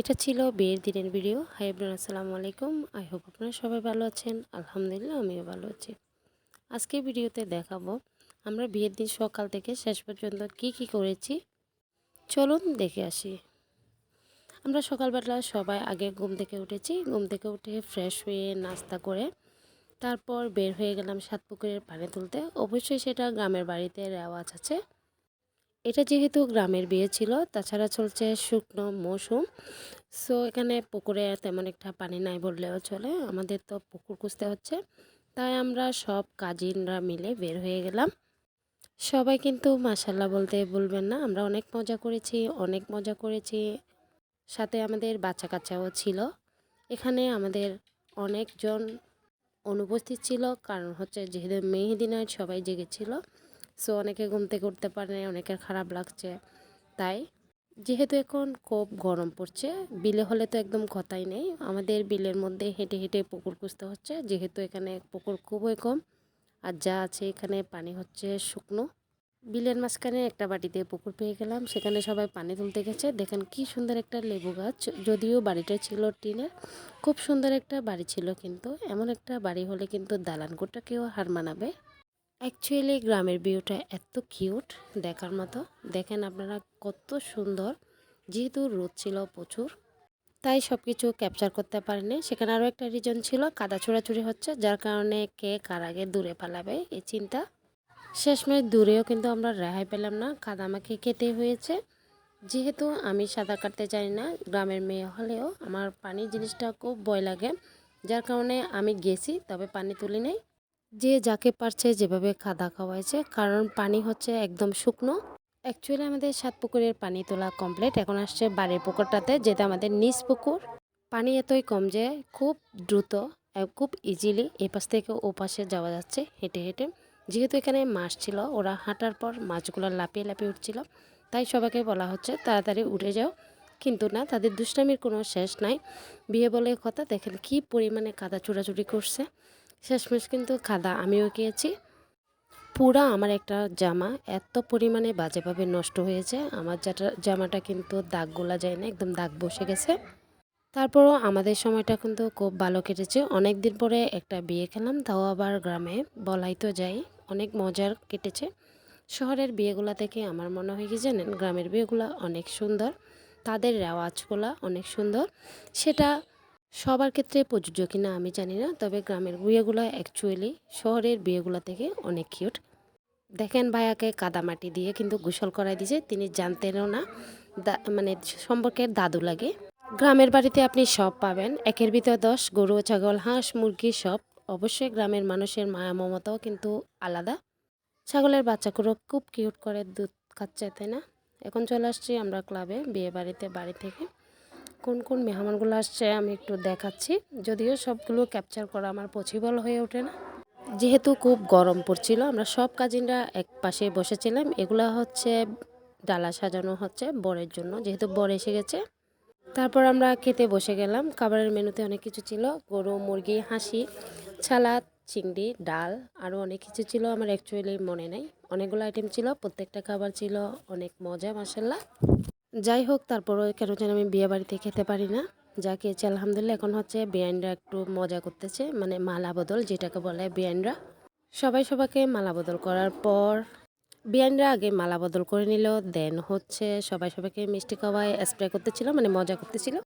এটা ছিল বিয়ের দিনের ভিডিও হাই এভরিওয়ান আসসালামু আলাইকুম। আই হোপ আপনারা সবাই ভালো আছেন। আলহামদুলিল্লাহ, আমিও ভালো আছি। আজকে ভিডিওতে দেখাবো, আমরা বিয়ের দিন সকাল থেকে শেষ পর্যন্ত কি কি করেছি। চলুন দেখে আসি। আমরা সকালবেলা সবাই আগে ঘুম থেকে উঠেছি। ঘুম থেকে উঠে ফ্রেশ হয়ে নাস্তা করে তারপর বের হয়ে গেলাম সাত পুকুরের পানি তুলতে। অবশ্যই সেটা গ্রামের বাড়িতে রেওয়াজ আছে। এটা যেহেতু গ্রামের বিয়ে ছিল, তাছাড়া চলছে শুকনো মৌসুম। সো এখানে পুকুরে তেমন একটা পানি নাই বললেও চলে, আমাদের তো পুকুর খুঁজতে হচ্ছে। তাই আমরা সব কাজিনরা মিলে বের হয়ে গেলাম। সবাই কিন্তু মাসাল্লাহ বলতে বলবেন না, আমরা অনেক মজা করেছি, অনেক মজা করেছি। সাথে আমাদের বাচ্চা কাচ্চাও ছিল। এখানে আমাদের অনেকজন অনুপস্থিত ছিল, কারণ হচ্ছে যেহেতু মেহেদি নাইট সবাই জেগেছিল। সো অনেকে ঘুম থেকে উঠতে পারে অনেকের খারাপ লাগছে। তাই যেহেতু এখন খুব গরম পড়ছে, বিলে হলে তো একদম কথাই নেই। আমাদের বিলের মধ্যে হেঁটে হেঁটে পুকুর খুঁজতে হচ্ছে, যেহেতু এখানে পুকুর খুবই কম। আর যা আছে এখানে পানি হচ্ছে শুকনো। বিলের মাঝখানে একটা বাটিতে পুকুর পেয়ে গেলাম, সেখানে সবাই পানি তুলতে গেছে। দেখেন কি সুন্দর একটা লেবু গাছ, যদিও বাড়িটা ছিল টিনের, খুব সুন্দর একটা বাড়ি ছিল কিন্তু, এমন একটা বাড়ি হলে কিন্তু দালান কোটাকেও হার মানাবে। অ্যাকচুয়ালি গ্রামের ভিউটা এত কিউট দেখার মতো। দেখেন আপনারা কত সুন্দর। যেহেতু রোদ ছিল প্রচুর, তাই সব কিছু ক্যাপচার করতে পারেনি। সেখানে আরও একটা রিজন ছিল, কাদা ছোড়াছুড়ি হচ্ছে, যার কারণে কে কার আগে দূরে পালাবে, এই চিন্তা। শেষমেশ দূরেও কিন্তু আমরা রেহাই পেলাম না, কাদা আমাকে খেতে হয়েছে। যেহেতু আমি সাঁতার কাটতে জানি না, গ্রামের মেয়ে হলেও আমার পানি জিনিসটা খুব ভয় লাগে। যার কারণে আমি গেছি, তবে পানি তুলি নেই। যে যাকে পারছে যেভাবে খাদা খাওয়াইছে, কারণ পানি হচ্ছে একদম শুকনো। অ্যাকচুয়ালি আমাদের সাত পুকুরের পানি তোলা কমপ্লিট এখন আসছে বাড়ির পুকুরটাতে, যেটা আমাদের নিচ পুকুর। পানি এতই কম যে খুব দ্রুত খুব ইজিলি এ পাশ থেকে ও পাশে যাওয়া যাচ্ছে, হেঁটে হেঁটে। যেহেতু এখানে মাছ ছিল, ওরা হাঁটার পর মাছগুলো লাপিয়ে লাপিয়ে উঠছিল, তাই সবাইকে বলা হচ্ছে তাড়াতাড়ি উঠে যাও। কিন্তু না, তাদের দুষ্টামির কোনো শেষ নাই। বিয়ে বলে কথা, দেখেন কি পরিমাণে কাদা চুরাচুরি করছে। শেষমেশ কিন্তু খাদা, আমিও গিয়েছি পুরা আমার একটা জামা, এত পরিমাণে বাজেভাবে নষ্ট হয়েছে। আমার জামাটা কিন্তু দাগগুলা যায় না একদম দাগ বসে গেছে। তারপরও আমাদের সময়টা কিন্তু খুব ভালো কেটেছে। অনেক দিন পরে একটা বিয়ে খেলাম, তাও আবার গ্রামে, বলাই তো যাই অনেক মজার কেটেছে। শহরের বিয়েগুলা থেকে আমার মনে হয় কি জানেন, গ্রামের বিয়েগুলা অনেক সুন্দর। তাদের রেওয়াজগুলা অনেক সুন্দর। সেটা সবার ক্ষেত্রে প্রযোজ্য কিনা আমি জানি না, তবে গ্রামের বিয়েগুলো অ্যাকচুয়ালি শহরের বিয়েগুলো থেকে অনেক কিউট দেখেন ভাইয়াকে কাদামাটি দিয়ে কিন্তু গোসল করাই দিয়েছে, তিনি জানতেনও না মানে সম্পর্কের দাদু লাগে। গ্রামের বাড়িতে আপনি সব পাবেন, একের ভিতর দশ, গরু, ছাগল, হাঁস, মুরগি সব। অবশ্যই গ্রামের মানুষের মায়া মমতাও কিন্তু আলাদা। ছাগলের বাচ্চাগুলো খুব কিউট করে দুধ খাচ্ছে, তাই না? এখন চলে আসছি আমরা ক্লাবে বিয়ে বাড়িতে, বাড়ি থেকে। কোন কোন মেহমানগুলো আসছে আমি একটু দেখাচ্ছি। যদিও সবগুলো ক্যাপচার করা আমার পসিবল হয়ে ওঠে না। যেহেতু খুব গরম পড়ছিল, আমরা সব কাজিনরা এক পাশে বসেছিলাম। এগুলো হচ্ছে ডালা সাজানো হচ্ছে বরের জন্য, যেহেতু বর এসে গেছে। তারপর আমরা খেতে বসে গেলাম। খাবারের মেনুতে অনেক কিছু ছিল, গরু, মুরগি, হাঁসি, ছালাদ, চিংড়ি, ডাল আরও অনেক কিছু ছিল। আমার অ্যাকচুয়ালি মনে নেই। অনেকগুলো আইটেম ছিল, প্রত্যেকটা খাবার ছিল, অনেক মজা মাসাল্লাহ যাই হোক, তারপরও কেন যেন আমি বিয়ে বাড়িতে খেতে পারি না। যা খেয়েছি আলহামদুলিল্লাহ এখন হচ্ছে বিয়ানরা একটু মজা করতেছে মানে মালা বদল যেটাকে বলে বিয়ানরা সবাই সবাইকে মালা বদল করার পর বিয়ানরা আগে মালা বদল করে নিল দেন হচ্ছে সবাই সবাইকে মিষ্টি খাওয়ায় স্প্রে করতেছিল মানে মজা করতেছিল।